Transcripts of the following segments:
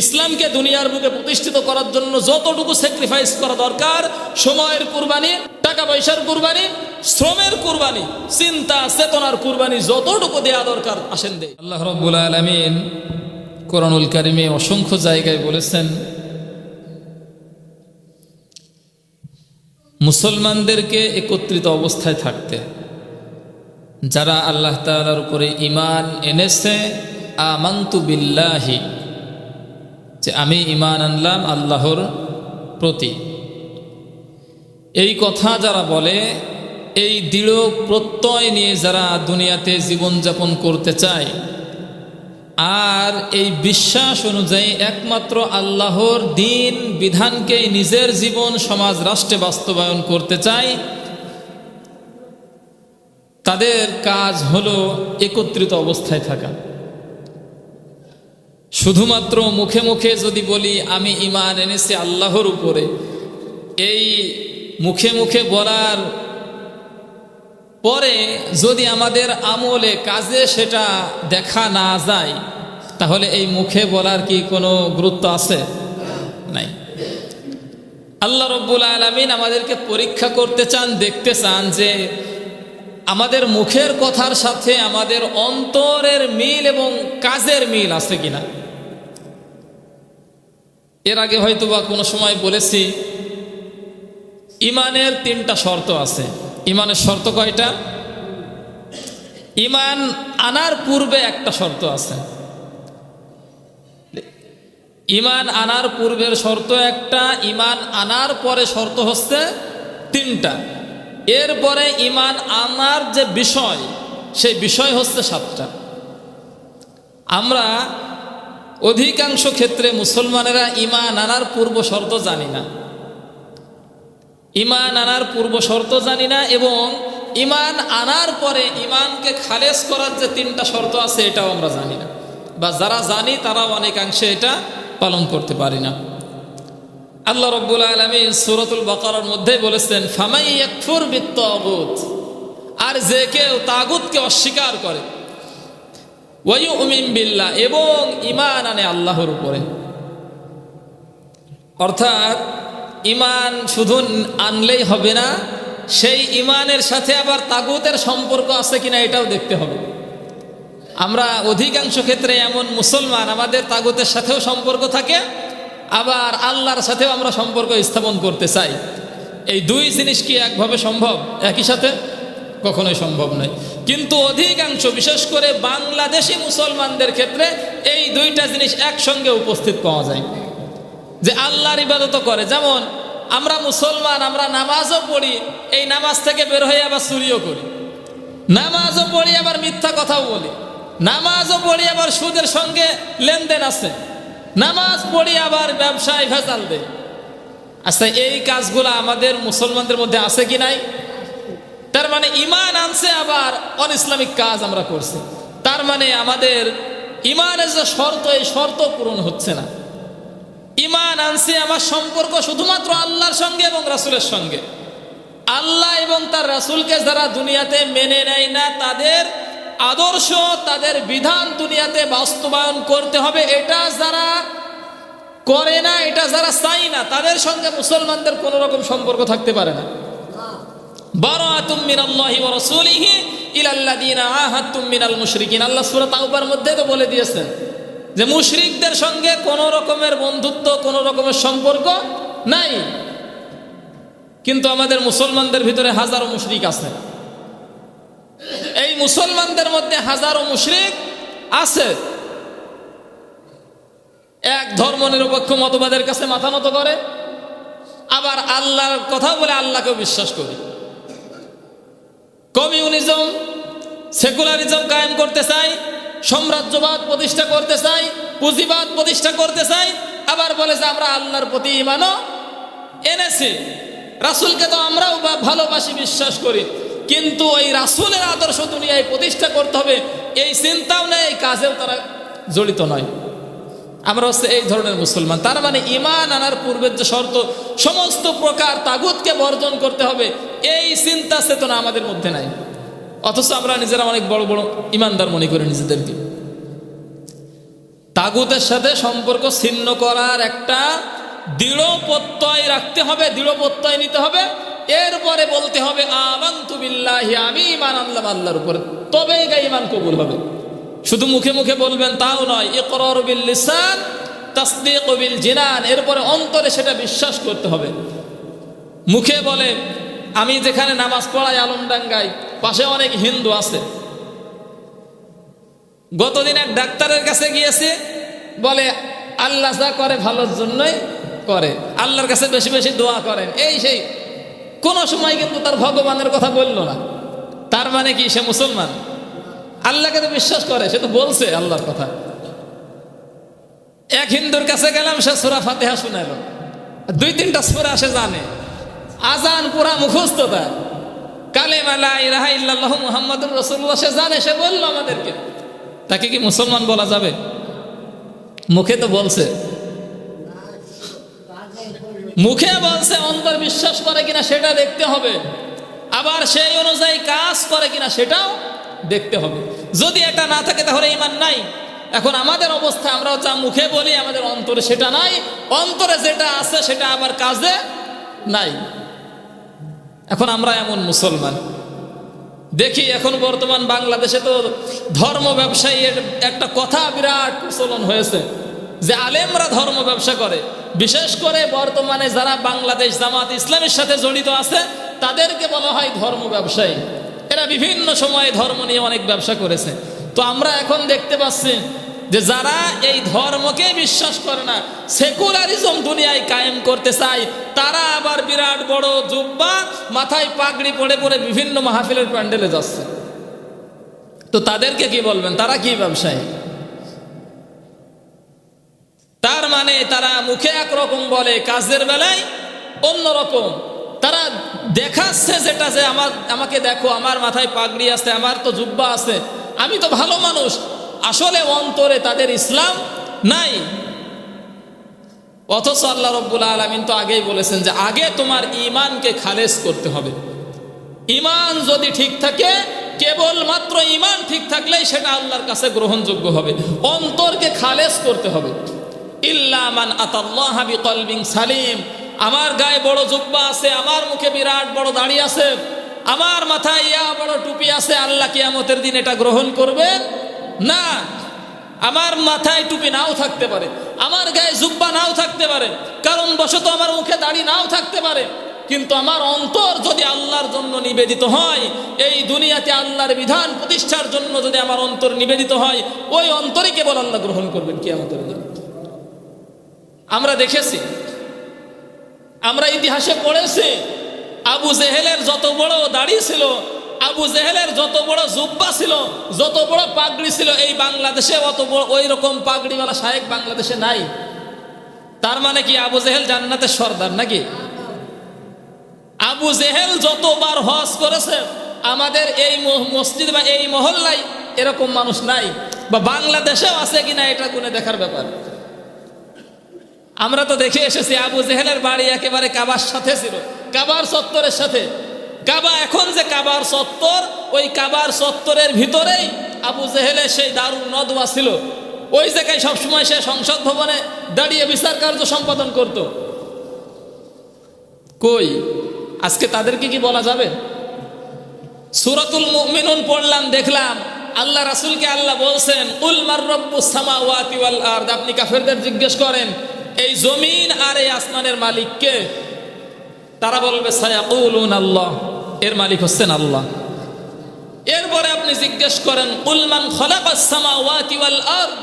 ইসলামকে দুনিয়ার বুকে প্রতিষ্ঠিত করার জন্য যতটুকু স্যাক্রিফাইস করা দরকার, সময়ের কুরবানি টাকা পয়সার কুরবানি, শ্রমের কুরবানি, চিন্তা, চেতনার কুরবানি যতটুকু দেয়া দরকার আসেন দে আল্লাহ রব্বুল আলমিন কোরআনুল কারিমে অসংখ্য জায়গায় বলেছেন, মুসলমানদেরকে একত্রিত অবস্থায় থাকতে। যারা আল্লাহ তাআলার উপরে ইমান এনেছে, আমান্তু বিল্লাহি যে আমি ইমান আনলাম আল্লাহর প্রতি। এই কথা যারা বলে, এই দৃঢ় প্রত্যয় নিয়ে যারা দুনিয়াতে জীবনযাপন করতে চায়, আর এই বিশ্বাস অনুযায়ী একমাত্র আল্লাহর দিন বিধানকে নিজের জীবন সমাজ রাষ্ট্রে বাস্তবায়ন করতে চায়, তাদের কাজ হলো একত্রিত অবস্থায় থাকা। শুধুমাত্র মুখে মুখে যদি বলি, আমি ইমান এনেছি আল্লাহর উপরে, এই মুখে মুখে বলার পরে যদি আমাদের আমলে কাজে সেটা দেখা না যায়, তাহলে এই মুখে বলার কি কোনো গুরুত্ব আছে? নাই। আল্লাহ রব্বুল আলমিন আমাদেরকে পরীক্ষা করতে চান, দেখতে চান যে আমাদের মুখের কথার সাথে আমাদের অন্তরের মিল এবং কাজের মিল আছে কিনা। এর আগে হয়তো বা কোনো সময় বলেছি, ইমানের তিনটা শর্ত আছে। ইমানের শর্ত কয়টা? ইমান আনার পূর্বে একটা শর্ত আছে। ইমান আনার পূর্বের শর্ত একটা, ইমান আনার পরে শর্ত হচ্ছে তিনটা। এরপরে ইমান আনার যে বিষয়, সেই বিষয় হচ্ছে সাতটা। আমরা অধিকাংশ ক্ষেত্রে মুসলমানেরা ইমান আনার পূর্ব শর্ত জানি না। ইমান আনার পূর্ব শর্ত জানি না এবং ইমান আনার পরে ইমানকে খালেজ করার যে তিনটা শর্ত আছে এটাও আমরা জানি না। বা যারা জানি তারা অনেকাংশে এটা পালন করতে পারি না। আল্লাহ রব্বুল আলমী সুরতুল বকরার মধ্যে বলেছেন ফামাই একফুর বিত্তাগুত। আর যে কেউ তাগুতকে অস্বীকার করে ওয়ু উমিন বিল্লাহ, এবং ইমান আনে আল্লাহর উপরে। অর্থাৎ ইমান শুধু আনলেই হবে না, সেই ইমানের সাথে আবার তাগুতের সম্পর্ক আছে কিনা এটাও দেখতে হবে। আমরা অধিকাংশ ক্ষেত্রে এমন মুসলমান, আমাদের তাগুতের সাথেও সম্পর্ক থাকে, আবার আল্লাহর সাথেও আমরা সম্পর্ক স্থাপন করতে চাই। এই দুই জিনিস কি একভাবে সম্ভব? একই সাথে? কখনোই সম্ভব নয়। কিন্তু অধিকাংশ, বিশেষ করে বাংলাদেশি মুসলমানদের ক্ষেত্রে এই দুইটা জিনিস একসঙ্গে উপস্থিত পাওয়া যায়। যে আল্লাহর ইবাদত করে। যেমন, আমরা মুসলমান, আমরা নামাজও পড়ি, এই নামাজ থেকে বের হয়ে আবার চুরিও করি। নামাজও পড়ি, আবার মিথ্যা কথাও বলি। নামাজও পড়ি, আবার সুদের সঙ্গে লেনদেন আছে। নামাজ পড়ি, আবার ব্যবসায় ভেজাল দেয়। আচ্ছা এই কাজগুলো আমাদের মুসলমানদের মধ্যে আছে কি নাই? তার মানে ইমান আনছে আবার অন ইসলামিক কাজ আমরা করছি। তার মানে আমাদের ইমানের যে শর্ত, এই শর্ত পূরণ হচ্ছে না। ইমান আনছে আমার সম্পর্ক শুধুমাত্র আল্লাহর সঙ্গে এবং রাসুলের সঙ্গে। আল্লাহ এবং তার রাসুলকে যারা দুনিয়াতে মেনে নেয় না, তাদের আদর্শ, তাদের বিধান দুনিয়াতে বাস্তবায়ন করতে হবে। এটা যারা করে না, এটা যারা চাই না, তাদের সঙ্গে মুসলমানদের কোন রকম সম্পর্ক থাকতে পারে না। মধ্যে তো বলে যে সঙ্গে বন্ধুত্ব সম্পর্ক নাই। কিন্তু আমাদের মুসলমানদের ভিতরে হাজারো মুশরিক আছে। এই মুসলমানদের মধ্যে হাজারো মুশরিক আছে। এক ধর্ম নিরপেক্ষ মতবাদের কাছে মাথা নত করে। আবার আল্লাহর কথা বলে আল্লাহকেও বিশ্বাস করি। কমিউনিজম, সেকুলারিজম কায়েম করতে চাই, সাম্রাজ্যবাদ প্রতিষ্ঠা করতে চাই, পুঁজিবাদ প্রতিষ্ঠা করতে চাই, আবার বলে যে আমরা আল্লাহর প্রতি ইমানও এনেছি। রাসুলকে তো আমরাও ভালোবাসি, বিশ্বাস করি। কিন্তু ওই রাসুলের আদর্শ দুনিয়ায় প্রতিষ্ঠা করতে হবে, এই চিন্তাও নেই এই কাজেও তারা জড়িত নয়। আমরা হচ্ছে এই ধরনের মুসলমান। তার মানে ইমান আনার পূর্বের যে শর্ত, সমস্ত প্রকার তাগুতকে বর্জন করতে হবে, এই চিন্তা চেতনা আমাদের মধ্যে নাই। অথচ আমরা নিজেরা অনেক বড় বড় ইমানদার মনে করি নিজেদেরকে। তাগুতের সাথে সম্পর্ক ছিন্ন করার একটা দৃঢ় প্রত্যয় রাখতে হবে দৃঢ় প্রত্যয় নিতে হবে। এরপরে বলতে হবে আমি ইমান আনলাম আল্লাহর উপরে। তবেই গা ইমান কবুল হবে। শুধু মুখে মুখে বলবেন তাও নয়, ইকরার বিল লিসান, তাসদিক বিল জিনান, এরপরে অন্তরে সেটা বিশ্বাস করতে হবে। মুখে বলে, আমি যেখানে নামাজ পড়াই আলমডাঙ্গাই পাশে অনেক হিন্দু আছে। গতদিন এক ডাক্তারের কাছে গিয়েছে, বলে, আল্লাহ যা করে ভালোর জন্যই করে, আল্লাহর কাছে বেশি বেশি দোয়া করেন। এই সেই, কোনো সময় কিন্তু তার ভগবানের কথা বলল না। তার মানে কি? সে মুসলমান। আল্লাহকে তো বিশ্বাস করে, সে তো বলছে আল্লাহর কথা। এক হিন্দুর কাছে গেলাম, সে সুরা ফাতেহা শুনাইল। দুই তিনটা সুরা সে জানে। আজান পুরা মুখস্থ তার। সে জানে, সে বলল আমাদেরকে। তাকে কি মুসলমান বলা যাবে? মুখে তো বলছে। মুখে বলছে, অন্তর বিশ্বাস করে কিনা সেটা দেখতে হবে। আবার সেই অনুযায়ী কাজ করে কিনা সেটাও দেখতে হবে। যদি এটা না থাকে তাহলে ইমান নাই। এখন আমাদের অবস্থা আমরা যা মুখে বলি, আমাদের অন্তরে সেটা নাই। অন্তরে যেটা আছে, সেটা আবার কাজে নাই। এখন আমরা এমন মুসলমান। দেখি, এখন বর্তমান বাংলাদেশে তো ধর্ম ব্যবসায়ীর একটা কথা বিরাট প্রচলন হয়েছে, যে আলেমরা ধর্ম ব্যবসা করে। বিশেষ করে বর্তমানে যারা বাংলাদেশ জামাত ইসলামের সাথে জড়িত আছে, তাদেরকে বলা হয় ধর্ম ব্যবসায়ী। এরা বিভিন্ন সময়ে ধর্ম নিয়ে অনেক ব্যবসা করেছে। তো আমরা এখন দেখতে পাচ্ছি যে যারা এই ধর্মকে বিশ্বাস করে না, সেকুলারিজম দুনিয়ায় কায়েম করতে চায়, তারা আবার বিরাট বড় জুব্বা মাথায় পাগড়ি পড়ে পড়ে বিভিন্ন মাহফিলের প্যান্ডেলে যাচ্ছে। তো তাদেরকে কি বলবেন? তারা কি ব্যবসায়ী? তার মানে তারা মুখে একরকম বলে, কাজের বেলায় অন্যরকম। তারা দেখাচ্ছে যেটা যে আমার, আমাকে দেখো, আমার মাথায় পাগড়ি আছে, আমার তো জুব্বা আছে। আমি তো ভালো মানুষ। আসলে অন্তরে তাদের ইসলাম নাই। অথচ আল্লাহ রব্বুল আলমিন তো আগেই বলেছেন যে আগে তোমার ইমানকে খালেজ করতে হবে। ইমান যদি ঠিক থাকে, কেবলমাত্র ইমান ঠিক থাকলেই সেটা আল্লাহর কাছে গ্রহণযোগ্য হবে। অন্তরকে খালেজ করতে হবে। ইল্লামান আতাল্লাহ বিকলবিং সালিম। আমার গায়ে বড় জুব্বা আছে, আমার মুখে বিরাট বড় দাড়ি আছে, আমার মাথায় ইয়া বড় টুপি আছে, আল্লাহ কিয়ামতের দিন এটা গ্রহণ করবে না। আমার মাথায় টুপি নাও থাকতে পারে, আমার গায়ে জুব্বা নাও থাকতে পারে কারণ বশত আমার মুখে দাড়ি নাও থাকতে পারে, কিন্তু আমার অন্তর যদি আল্লাহর জন্য নিবেদিত হয়, এই দুনিয়াতে আল্লাহর বিধান প্রতিষ্ঠার জন্য যদি আমার অন্তর নিবেদিত হয়, ওই অন্তরে কেবল আল্লাহ গ্রহণ করবেন কি আমাদের আমরা দেখেছি আমরা ইতিহাসে পড়েছি, আবু জেহেলের যত বড় দাড়ি ছিল, আবু জেহেলের যত বড় জুব্বা ছিল, যত বড় পাগড়ি ছিল, এই বাংলাদেশে অত বড় ওই রকম পাগড়িওয়ালা শায়েক বাংলাদেশে নাই। তার মানে কি আবু জেহেল জান্নাতের সর্দার নাকি? আবু জেহেল যতবার হজ করেছে, আমাদের এই মসজিদ বা এই মহল্লায় এরকম মানুষ নাই। বা বাংলাদেশেও আছে কিনা এটা গুনে দেখার ব্যাপার। আমরা তো দেখে এসেছি আবু জেহেলের বাড়ি একেবারে কাবার সাথে ছিল। কাবার চত্বরের সাথে। কাবা এখন যে কাবার চত্বর, ওই কাবার চত্বরের ভিতরেই আবু জেহেলের সেই দারুণ নদওয়া ছিল। ওই জায়গায় সবসময় সে সংসদ ভবনে দাঁড়িয়ে বিচার কার্য সম্পাদন করত। কই? আজকে তাদেরকে কি বলা যাবে? সুরাতুল মুমিনুন পড়লাম, দেখলাম আল্লাহ রাসুলকে আল্লাহ বলছেন উলমার রব্বু সামাওয়াতি ওয়াল আপনি কাফেরদের জিজ্ঞেস করেন এই জমিন আর এই আসমানের মালিককে তারা বলবে, সায়াকুলুন আল্লাহ। এর মালিক হচ্ছেন আল্লাহ। এরপরে আপনি জিজ্ঞেস করেন আরদ?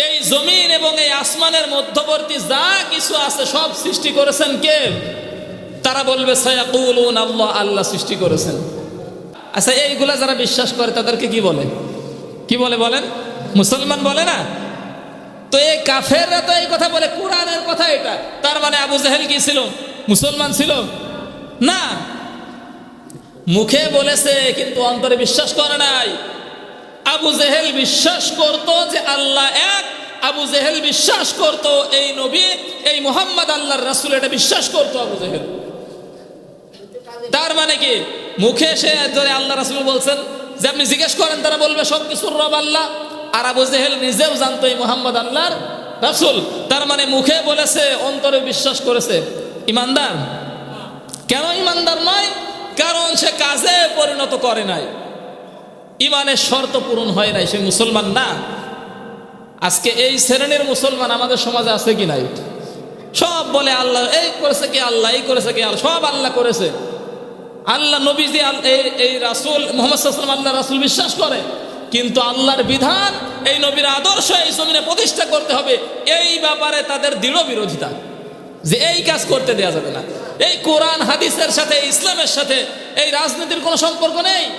এই জমিন এবং এই আসমানের মধ্যবর্তী যা কিছু আছে সব সৃষ্টি করেছেন কে? তারা বলবে, সায়াকুলুন আল্লাহ আল্লাহ সৃষ্টি করেছেন। আচ্ছা এইগুলা যারা বিশ্বাস করে তাদেরকে কি বলে? কি বলে বলেন? মুসলমান বলে না? তো এই কাফেররা তো এই কথা বলে, কোরআনের কথা এটা। তার মানে আবু জাহেল কি ছিল? মুসলমান ছিল? না। মুখে বলেছে, কিন্তু অন্তরে বিশ্বাস করে নাই। আবু জেহেল বিশ্বাস করত যে আল্লাহ এক, আবু জেহেল বিশ্বাস করত এই নবী, এই মোহাম্মদ আল্লাহর রাসুল, এটা বিশ্বাস করত আবু জেহেল। তার মানে কি? মুখে সে আল্লাহ রাসুল বলছেন, যে আপনি জিজ্ঞেস করেন, তারা বলবে সব কিছুর রব আল্লাহ। আর আবু জেহেল নিজেও জানতো এই মোহাম্মদ আল্লাহর রাসুল। তার মানে মুখে বলেছে, অন্তরে বিশ্বাস করেছে। ইমানদার? কেন ইমানদার নয়? কারণ সে কাজে পরিণত করে নাই। ইমানের শর্ত পূরণ হয় নাই, সে মুসলমান না। আজকে এই শ্রেণির মুসলমান আমাদের সমাজে আছে কি নাই? সব বলে আল্লাহ, এই করেছে কি আল্লাহ, এই করেছে কি আল্লাহ, সব আল্লাহ করেছে। আল্লাহ আল- এই রাসুল, মোহাম্মদ আল্লাহ রাসুল বিশ্বাস করে। কিন্তু আল্লাহর বিধান, এই নবীর আদর্শ এই জমিনে প্রতিষ্ঠা করতে হবে। এই ব্যাপারে তাদের দৃঢ় বিরোধিতা। যে এই কাজ করতে দেয়া যাবে না। এই কোরআন, হাদিসের সাথে, ইসলামের সাথে, এই রাজনীতির কোনো সম্পর্ক নেই।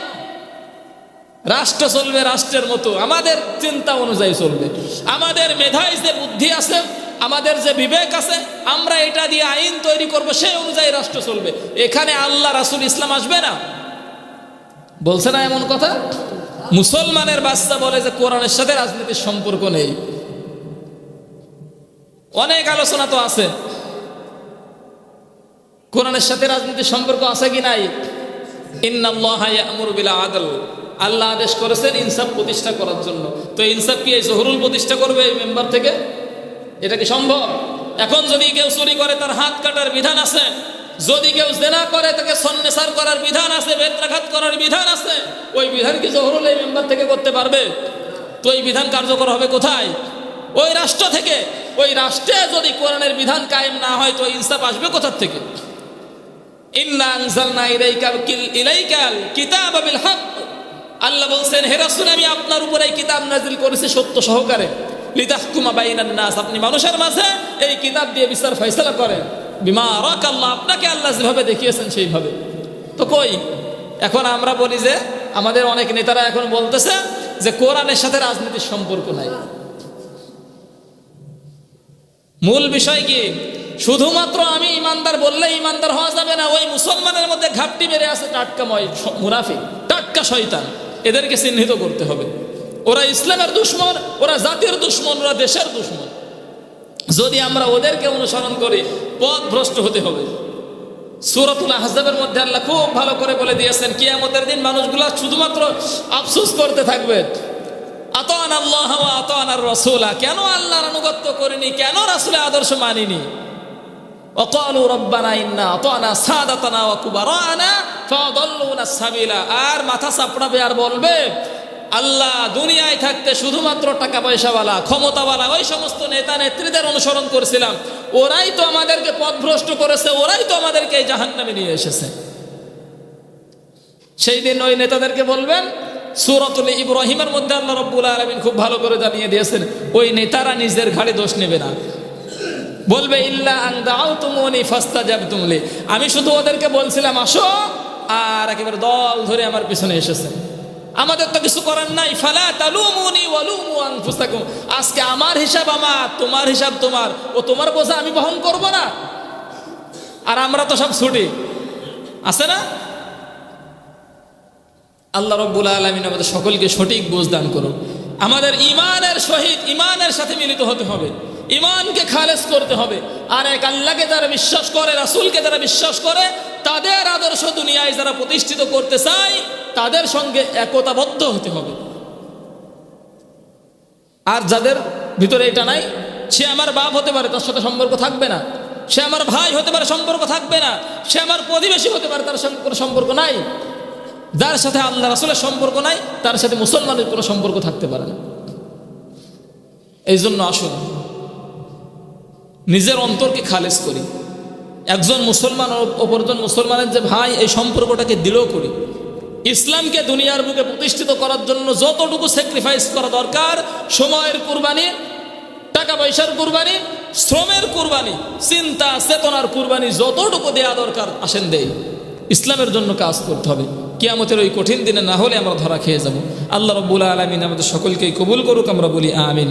রাষ্ট্র চলবে রাষ্ট্রের মতো। আমাদের চিন্তা অনুযায়ী চলবে। আমাদের মেধায় যে বুদ্ধি আছে, আমাদের যে বিবেক আছে, আমরা এটা দিয়ে আইন তৈরি করব, সেই অনুযায়ী রাষ্ট্র চলবে। এখানে আল্লাহ রাসুল ইসলাম আসবে না। বলছে না এমন কথা? মুসলমানের বাচ্চা বলে যে কোরআনের সাথে রাজনীতির সম্পর্ক নেই। অনেক আলোচনা তো আছে। কোরআনের সাথে রাজনীতির সম্পর্ক আছে কি নাই? আদল। আল্লাহ আদেশ করেছেন ইনসাফ প্রতিষ্ঠা করার জন্য। তো ইনসাফ কি এই জহুরুল প্রতিষ্ঠা করবে এই মেম্বার থেকে? এটা কি সম্ভব? এখন যদি কেউ চুরি করে, তার হাত কাটার বিধান আছে? যদি কেউ জেনা করে, তাকে সন্ন্যাসার করার বিধান আছে বেত্রাঘাত করার বিধান আছে, ওই বিধান কি জহুরুল এই মেম্বার থেকে করতে পারবে। তো এই বিধান কার্যকর হবে কোথায়? ওই রাষ্ট্র থেকে। ওই রাষ্ট্রে যদি কোরআনের বিধান কায়েম না হয়, তো ইনসাফ আসবে কোথার থেকে? আল্লাহ বলছেন, হে রাসূল, আমি আপনার উপরে কিতাব নাজিল করেছি সত্য সহকারে। লিতাহকুমা আপনি মানুষের মাঝে এই কিতাব দিয়ে বিচার ফয়সালা করেন। বিমা রাক আল্লাহ, আপনাকে আল্লাহ যেভাবে দেখিয়েছেন সেইভাবে। তো কই? এখন আমরা বলি যে, আমাদের অনেক নেতারা এখন বলতেছে যে, কোরআনের সাথে রাজনীতির সম্পর্ক নাই। মূল বিষয় কি? শুধুমাত্র আমি ইমানদার বললে ইমানদার হওয়া যাবে না, ওই মুসলমানের মধ্যে ঘাপটি মেরে আছে টাটকাময় স- মুনাফিক, টাটকা শয়তান। এদেরকে চিহ্নিত করতে হবে। ওরা ইসলামের দুশ্মন, ওরা জাতির দুশ্মন, ওরা দেশের দুশ্মন। যদি আমরা ওদেরকে অনুসরণ করি পথ ভ্রষ্ট হতে হবে। সুরতুল হাজাবের মধ্যে আল্লাহ খুব ভালো করে বলে দিয়েছেন কি আমাদের দিন মানুষগুলা শুধুমাত্র আফসুস করতে থাকবে। আতান আল্লাহ আতান আর রসুলা, কেন আল্লাহর আনুগত্য করিনি, কেন রাসুলের আদর্শ মানিনি? অকালু রব্বানা ইন্না অতানা সাদাতানা ওয়া কুবারানা ফাদাল্লুনা সাবিলা। আর মাথা সাপড়াবে আর বলবে আল্লাহ দুনিয়ায় থাকতে শুধুমাত্র টাকা পয়সাওয়ালা ক্ষমতাওয়ালা, ওই সমস্ত নেতা নেত্রীদের অনুসরণ করেছিলাম। ওরাই তো আমাদেরকে পথভ্রষ্ট করেছে, ওরাই তো আমাদেরকে এই জাহান্নামে নিয়ে এসেছে। সেই দিন ওই নেতাদেরকে বলবেন, সুরতুল ইব্রাহিমের মধ্যে আল্লাহ রব্বুল আলমিন খুব ভালো করে জানিয়ে দিয়েছেন, ওই নেতারা নিজের ঘাড়ে দোষ নেবে না। বলবে, ইল্লা আং দাও তুমনি ফাস্তা যাব তুমলে আমি শুধু ওদেরকে বলছিলাম, আসো। আর একেবারে দল ধরে আমার পিছনে এসেছে। আমাদের তো কিছু করার নাই। ফালা তালুমুনি ওয়ালুমু আনফুসাকুম। আজকে আমার হিসাব আমার, তোমার হিসাব তোমার। ও তোমার বোঝা আমি বহন করব না। আর আমরা তো সব ছুটি। আছে না? আল্লাহ রব্বুল আলমিন আমাদের সকলকে সঠিক বোঝ দান করুন। আমাদের ইমানের সহিত ইমানের সাথে মিলিত হতে হবে। ইমানকে খালেজ করতে হবে। আর এক আল্লাহকে যারা বিশ্বাস করে, রাসূলকে যারা বিশ্বাস করে তাদের আদর্শ দুনিয়ায় যারা প্রতিষ্ঠিত করতে চায়, তাদের সঙ্গে একতাবদ্ধ হতে হবে। আর যাদের ভিতরে এটা নাই, সে আমার বাপ হতে পারে, তার সাথে সম্পর্ক থাকবে না। সে আমার ভাই হতে পারে, সম্পর্ক থাকবে না। সে আমার প্রতিবেশী হতে পারে, তার সঙ্গে কোনো সম্পর্ক নাই। যার সাথে আল্লাহ রাসুলের সম্পর্ক নাই, তার সাথে মুসলমানের কোনো সম্পর্ক থাকতে পারে না। এই জন্য আসুন, নিজের অন্তরকে খালেজ করি। একজন মুসলমান অপরজন মুসলমানের যে ভাই, এই সম্পর্কটাকে দৃঢ় করি। ইসলামকে দুনিয়ার বুকে প্রতিষ্ঠিত করার জন্য যতটুকু স্যাক্রিফাইস করা দরকার, সময়ের কুরবানি টাকা পয়সার কুরবানি, শ্রমের কুরবানি, চিন্তা, চেতনার কুরবানি যতটুকু দেয়া দরকার, আসেন দেই। ইসলামের জন্য কাজ করতে হবে। কিয়ামতের ওই কঠিন দিনে না হলে আমরা ধরা খেয়ে যাব। আল্লাহ রব্বুল আলমিন আমাদের সকলকেই কবুল করুক, আমরা বলি আমিন।